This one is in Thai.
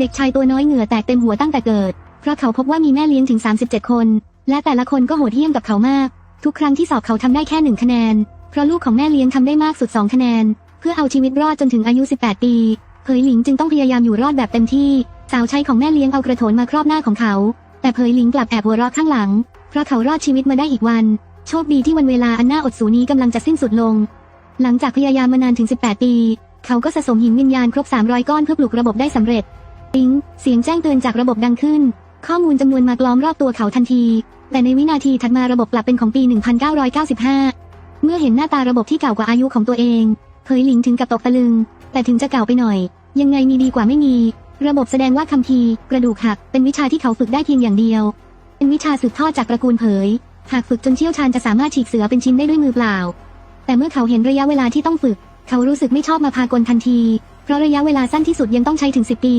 เด็กชายตัวน้อยเหงื่อแตกเต็มหัวตั้งแต่เกิด เพราะเขาพบว่ามีแม่เลี้ยงถึง 37 คน และแต่ละคนก็โหดเหี้ยมกับเขามาก ทุกครั้งที่สอบเขาทำได้แค่หนึ่งคะแนน เพราะลูกของแม่เลี้ยงทำได้มากสุด 2 คะแนน เพื่อเอาชีวิตรอดจนถึงอายุ 18 ปีเผยหลิงจึงต้องพยายามอยู่รอดแบบเต็มที่ สาวใช้ของแม่เลี้ยงเอากระโถนมาครอบหน้าของเขา แต่เผยหลิงกลับแอบหัวเราะข้างหลัง เพราะเขารอดชีวิตมาได้อีกวัน โชคดีที่วันเวลาอันน่าอดสูนี้กำลังจะสิ้นสุดลง หลังจากพยายามมานานถึง 18 ปี เขาก็สะสมหินวิญญาณครบ 300 ก้อนเพื่อปลุกระบบได้สำเร็จ ปิ๊ง เสียงแจ้งเตือนจากระบบดังขึ้น ข้อมูลจำนวนมากล้อมรอบตัวเขาทันที แต่ในวินาทีถัดมาระบบกลับเป็นของปี 1995 เมื่อเห็นหน้าตาระบบที่เก่ากว่าอายุของตัวเองเผยหลิงถึงกับตกตะลึง แต่ถึงจะเก่าไปหน่อย ยังไงมีดีกว่าไม่มี ระบบแสดงว่าคัมภีกระดูกหัก เป็นวิชาที่เขาฝึกได้เพียงอย่างเดียว เป็นวิชาสืบทอดจากตระกูลเผย หากฝึกจนเชี่ยวชาญจะสามารถฉีกเสือเป็นชิ้นได้ด้วยมือเปล่า แต่เมื่อเขาเห็นระยะเวลาที่ต้องฝึก เขารู้สึกไม่ชอบมาพากลทันที เพราะระยะเวลาสั้นที่สุดยังต้องใช้ถึง 10 ปี